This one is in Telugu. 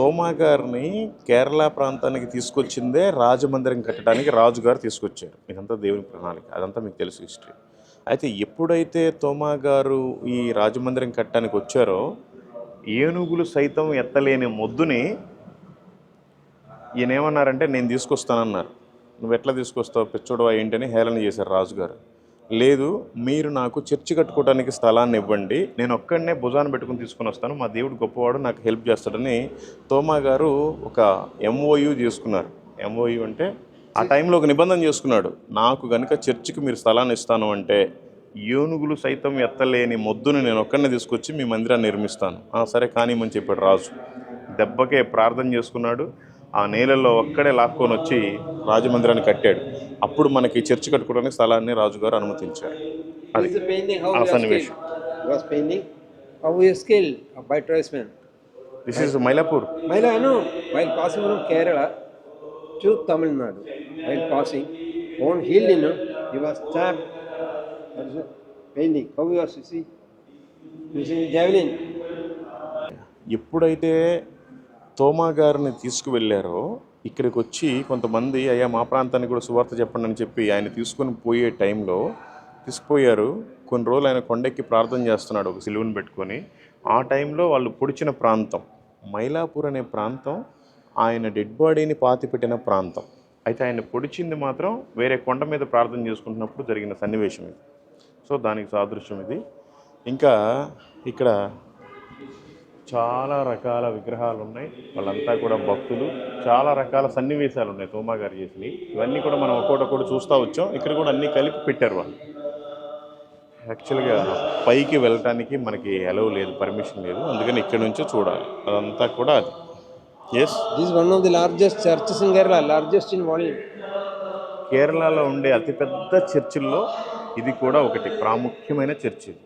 తోమా గారిని కేరళ ప్రాంతానికి తీసుకొచ్చిందే రాజమందిరం కట్టడానికి రాజుగారు తీసుకొచ్చారు. ఇదంతా దేవుని ప్రణాళిక. అదంతా మీకు తెలుసు హిస్టరీ. అయితే ఎప్పుడైతే తోమా గారు ఈ రాజమందిరం కట్టడానికి వచ్చారో ఏనుగులు సైతం ఎత్తలేని మొద్దుని ఈయన ఏమన్నారంటే నేను తీసుకొస్తానన్నారు. నువ్వు ఎట్లా తీసుకొస్తావు? పిచ్చోడవా ఏంటని హేళన చేశారు రాజుగారు లేదు మీరు నాకు చర్చి కట్టుకోవడానికి స్థలాన్ని ఇవ్వండి. నేను ఒక్కడనే భుజాన్ని పెట్టుకుని తీసుకొని వస్తాను. మా దేవుడు గొప్పవాడు నాకు హెల్ప్ చేస్తాడని తోమా గారు ఒక ఎంఓయు చేసుకున్నారు. ఎంఓయు అంటే ఆ టైంలో ఒక నిబంధన చేసుకున్నాడు. నాకు కనుక చర్చికి మీరు స్థలాన్ని ఇస్తాను అంటే ఏనుగులు సైతం ఎత్తలేని మొద్దుని నేను ఒక్కడనే తీసుకొచ్చి మీ మందిరాన్ని నిర్మిస్తాను. సరే కానిమని చెప్పాడు రాజు. దెబ్బకే ప్రార్థన చేసుకున్నాడు. ఆ నేలల్లో ఒక్కడే లాక్కొని వచ్చి రాజమందిరాన్ని కట్టాడు. అప్పుడు మనకి చర్చి కట్టుకోవడానికి స్థలాన్ని రాజుగారు అనుమతించారు. అది ఆ సన్నివేశం. This is Mylapore Kerala to Tamil Nadu passing own heel in ఎప్పుడైతే తోమా గారిని తీసుకువెళ్ళారో ఇక్కడికి వచ్చి కొంతమంది అయ్యా మా ప్రాంతానికి కూడా సువార్త చెప్పండి అని చెప్పి ఆయన తీసుకొని పోయే టైంలో తీసుకుపోయారు. కొన్ని రోజులు ఆయన కొండెక్కి ప్రార్థన చేస్తున్నాడు ఒక సిలువను పెట్టుకొని. ఆ టైంలో వాళ్ళు పొడిచిన ప్రాంతం మైలాపూర్ అనే ప్రాంతం ఆయన డెడ్ బాడీని పాతిపెట్టిన ప్రాంతం. అయితే ఆయన పొడిచింది మాత్రం వేరే కొండ మీద ప్రార్థన చేసుకుంటున్నప్పుడు జరిగిన సన్నివేశం ఇది. సో దానికి సాదృశ్యం ఇది. ఇంకా ఇక్కడ చాలా రకాల విగ్రహాలు ఉన్నాయి. వాళ్ళంతా కూడా భక్తులు. చాలా రకాల సన్నివేశాలు ఉన్నాయి తోమా గారు చేసినవి. ఇవన్నీ కూడా మనం ఒక్కొక్కటి చూస్తూ వచ్చాం. ఇక్కడ కూడా అన్నీ కలిపి పెట్టారు వాళ్ళు. యాక్చువల్గా పైకి వెళ్ళటానికి మనకి ఎలవ్ లేదు పర్మిషన్ లేదు. అందుకని ఇక్కడ నుంచే చూడాలి. అదంతా కూడా అది. Yes is one of the largest churches in Kerala, largest in volume. కేరళలో ఉండే అతిపెద్ద చర్చిల్లో ఇది కూడా ఒకటి ప్రాముఖ్యమైన చర్చి ఇది.